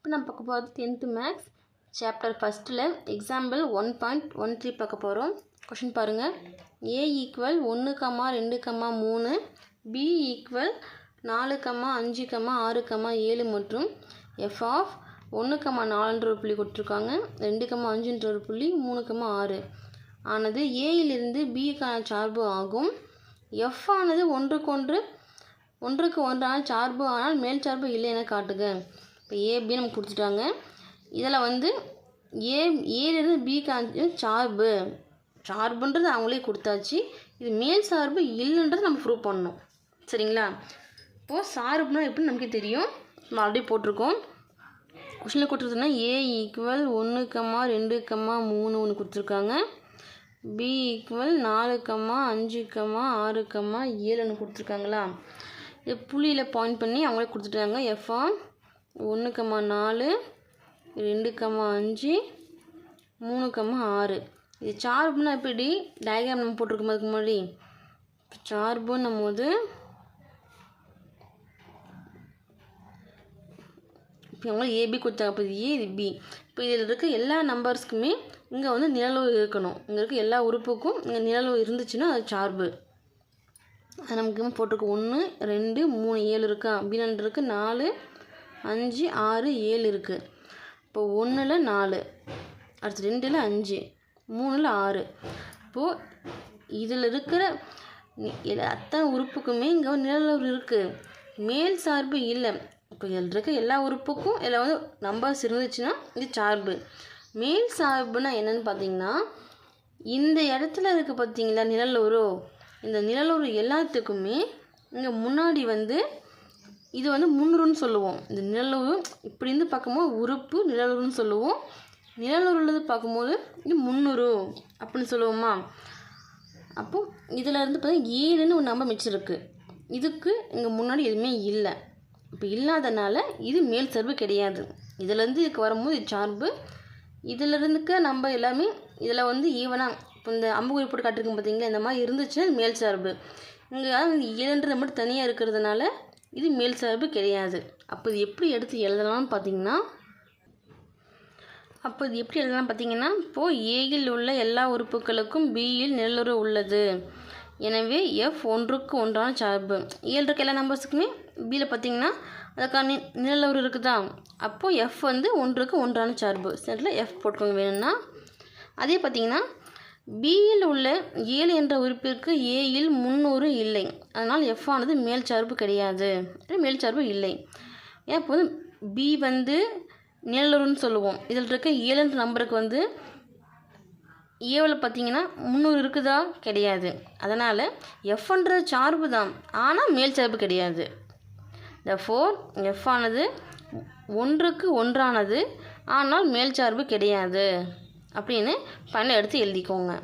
இப்போ நம்ம பார்க்க போகிறது டென்த்து மேக்ஸ் சாப்டர் ஃபஸ்ட்டில் example one point one three பார்க்க போகிறோம். கொஷின் பாருங்கள் ஏ ஈக்குவல் ஒன்று கம்மா ரெண்டு கம்மா மூணு பி ஈக்குவல் நாலு கம்மா அஞ்சு கம்மா ஆறு கம்மா ஏழு மற்றும் எஃப் ஆஃப் ஒன்று கம்மா நாலுன்ற ஒரு புள்ளி கொடுத்துருக்காங்க. ரெண்டு கம்மா அஞ்சுன்ற ஒரு புள்ளி மூணு கம்மா ஆறு. ஆனது ஏயிலிருந்து பிக்கான சார்பு ஆகும். எஃப் ஆனது ஒன்றுக்கொன்று ஒன்றுக்கு ஒன்றான சார்பு ஆனால் மேல் சார்பு இல்லை என காட்டுக. இப்போ ஏபி நம்ம கொடுத்துட்டாங்க. இதில் வந்து ஏ ஏலேருந்து பி காஞ்சு சார்பு. சார்புன்றது அவங்களே கொடுத்தாச்சு. இது மேல் சார்பு இல்லைன்றது நம்ம ப்ரூவ் பண்ணணும். சரிங்களா? இப்போது சார்புனா எப்படின்னு நமக்கு தெரியும். நம்ம ஆல்ரெடி போட்டிருக்கோம். கொஷினில் கொடுத்துருந்தோன்னா ஏ ஈக்குவல் ஒன்று கம்மா ரெண்டு கம்மா மூணு ஒன்று கொடுத்துருக்காங்க. பி ஈக்குவல் நாலு கம்மா அஞ்சு கம்மா ஆறு கம்மா ஏழுன்னு கொடுத்துருக்காங்களா? இது புள்ளியில் பாயிண்ட் பண்ணி அவங்களே கொடுத்துட்டாங்க. எஃப்ஆர் ஒன்று கம்மா நாலு ரெண்டு கம்மா அஞ்சு மூணு கம்மா ஆறு. இது சார்புனால் எப்படி டயக்ராம் நம்ம போட்டிருக்கோம் அதுக்கு முன்னாடி? சார்புன்னும் போது இப்போ அவங்க ஏபி கொடுத்தாங்க இப்போ இது ஏ இது பி இப்போ இதில் இருக்க எல்லா நம்பர்ஸ்க்குமே இங்கே வந்து நிழலு இருக்கணும். இங்கே இருக்க எல்லா உறுப்புக்கும் இங்கே நிழலு இருந்துச்சுன்னா அது சார்பு. அது நமக்கு போட்டிருக்கு ஒன்று ரெண்டு மூணு ஏழு இருக்கா? பின்னு இருக்குது நாலு அஞ்சு ஆறு ஏழு இருக்குது இப்போ ஒன்றில் நாலு அடுத்து ரெண்டில் அஞ்சு மூணில் ஆறு. இப்போது இதில் இருக்கிற அத்தனை உறுப்புக்குமே இங்கே நிழலுறு இருக்குது மேல் சார்பு இல்லை. இப்போ இதில் இருக்க எல்லா உறுப்புக்கும் இதில் வந்து நம்பர்ஸ் இருந்துச்சுன்னா இது சார்பு. மேல் சார்புனா என்னென்னு பார்த்தீங்கன்னா இந்த இடத்துல இருக்குது பார்த்தீங்களா நிழலுரு இந்த நிழலுரு எல்லாத்துக்குமே இங்கே முன்னாடி வந்து இது வந்து முன்னுருன்னு சொல்லுவோம். இந்த நிழலூர் இப்படி இருந்து பார்க்கும்போது உறுப்பு நிழலூர்னு சொல்லுவோம். நிழலூர்லேருந்து பார்க்கும்போது இது முன்னுரு அப்படின்னு சொல்லுவோமா? அப்போது இதில் இருந்து பார்த்தீங்கன்னா ஏழுன்னு ஒரு நம்பர் மிச்சம் இருக்குது இதுக்கு இங்கே முன்னாடி எதுவுமே இல்லை. இப்போ இல்லாதனால இது மேல் சார்பு கிடையாது. இதுலேருந்து இதுக்கு வரும்போது இது சார்பு. இதில் இருந்துக்க நம்ம எல்லாமே இதில் வந்து ஈவனாக இப்போ இந்த அம்புக்குறி போட்டு காட்டிருக்கோம் பார்த்தீங்களா இந்த மாதிரி இருந்துச்சுன்னா மேல் சார்பு. இங்கே வந்து ஏழுன்றது மட்டும் தனியாக இருக்கிறதுனால இது மேல் சார்பு கிடையாது. அப்போ இது எப்படி எடுத்து எழுதலாம்னு பார்த்தீங்கன்னா அப்போ இது எப்படி எழுதலாம் பார்த்தீங்கன்னா இப்போது ஏயில் உள்ள எல்லா உறுப்புகளுக்கும் பியில் நிழலுறு உள்ளது. எனவே எஃப் ஒன்றுக்கு ஒன்றான சார்பு. ஏழு இருக்க எல்லா நம்பர்ஸுக்குமே பியில் பார்த்தீங்கன்னா அதுக்கான நிழலுறு இருக்குதா? அப்போது எஃப் வந்து ஒன்றுக்கு ஒன்றான சார்பு. சென்டரில் எஃப் போட்டுக்கோங்க வேணும்னா. அதே பார்த்தீங்கன்னா பியில் உள்ள ஏழு என்ற உறுப்பிற்கு ஏயில் முன்னூறு இல்லை. அதனால் எஃப் ஆனது மேல் சார்பு கிடையாது. மேல் சார்பு இல்லை. ஏன் இப்போ பி வந்து நிழலுறுன்னு சொல்லுவோம். இதில் இருக்க ஏழுன்ற நம்பருக்கு வந்து ஏவில் பார்த்தீங்கன்னா முந்நூறு இருக்குதா? கிடையாது. அதனால் எஃப்ன்ற சார்பு தான். ஆனால் மேல் சார்பு கிடையாது. த ஃபோர் எஃப் ஆனது ஒன்றுக்கு ஒன்றானது. ஆனால் மேல் சார்பு கிடையாது. அப்படின்னு பண்ண எடுத்து எழுதிக்கோங்க.